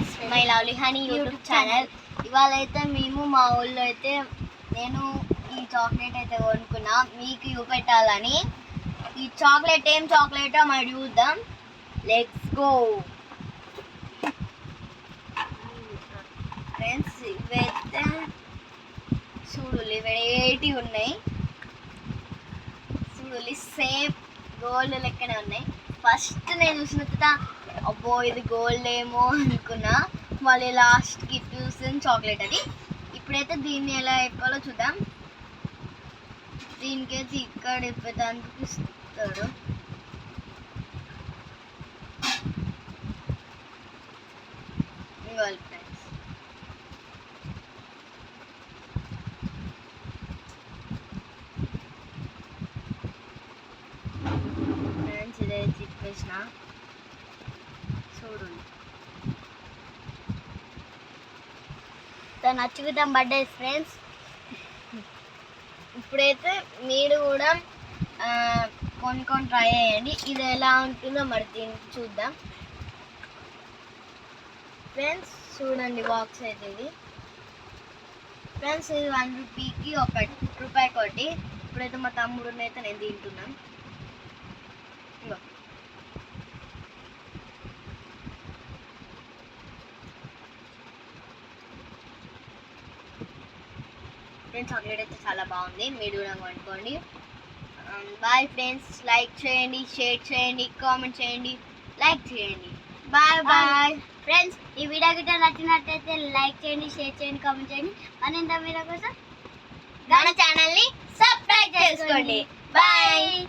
Friends my lovely honey YouTube channel. ఇవాళ అయితే మేము మా ఊళ్ళో అయితే నేను ఈ చాక్లెట్ అయితే కొనుక్కున్నా. మీకు చూపెట్టాలని. ఈ చాక్లెట్ ఏం చాక్లెటో మరి చూద్దాం. లెట్స్ గో ఫ్రెండ్స్ ఇవైతే చూడు ఇవేటి ఉన్నాయి. చూడు సేమ్ గోల్డ్ లెక్కనే ఉన్నాయి. ఫస్ట్ నేను చూసిన తర్వాత ఓ ఇది గోల్డ్ ఏమో అనుకున్నా. మళ్ళీ లాస్ట్కి చూసిన చాక్లెట్ అది. ఇప్పుడైతే దీన్ని ఎలా ఇప్పాలో చూద్దాం. దీనికైతే ఇక్కడ ఇప్పేదానికి ఇస్తాడు ఇవ్వాలి ఫ్రెండ్స్ ఫ్రెండ్స్ ఇదే తిప్పేసిన చూడండి. తను అచ్చుకుతాం బర్త్డే ఫ్రెండ్స్ ఇప్పుడైతే మీరు కూడా కొనుక్కొని ట్రై చేయండి. ఇది ఎలా ఉంటుందో మరి దీన్ని చూద్దాం. ఫ్రెండ్స్ చూడండి బాక్స్ అయితే ఇది. ఫ్రెండ్స్ ఇది వన్ రూపీకి ఒక రూపాయి ఒకటి ఇప్పుడైతే మా తమ్ముడిని అయితే నేను తింటున్నాను. ఫ్రెండ్స్ చాక్లెట్ అయితే చాలా బాగుంది మీరు కూడా కొనుక్కోండి బాయ్ ఫ్రెండ్స్ లైక్ చేయండి షేర్ చేయండి కామెంట్ చేయండి లైక్ చేయండి బాయ్ బాయ్ ఫ్రెండ్స్ ఈ వీడియో గిట్ట నచ్చినట్టయితే లైక్ చేయండి షేర్ చేయండి కామెంట్ చేయండి. మరింత వీడియో కోసం? మన ఛానల్ని సబ్స్క్రైబ్ చేసుకోండి. బాయ్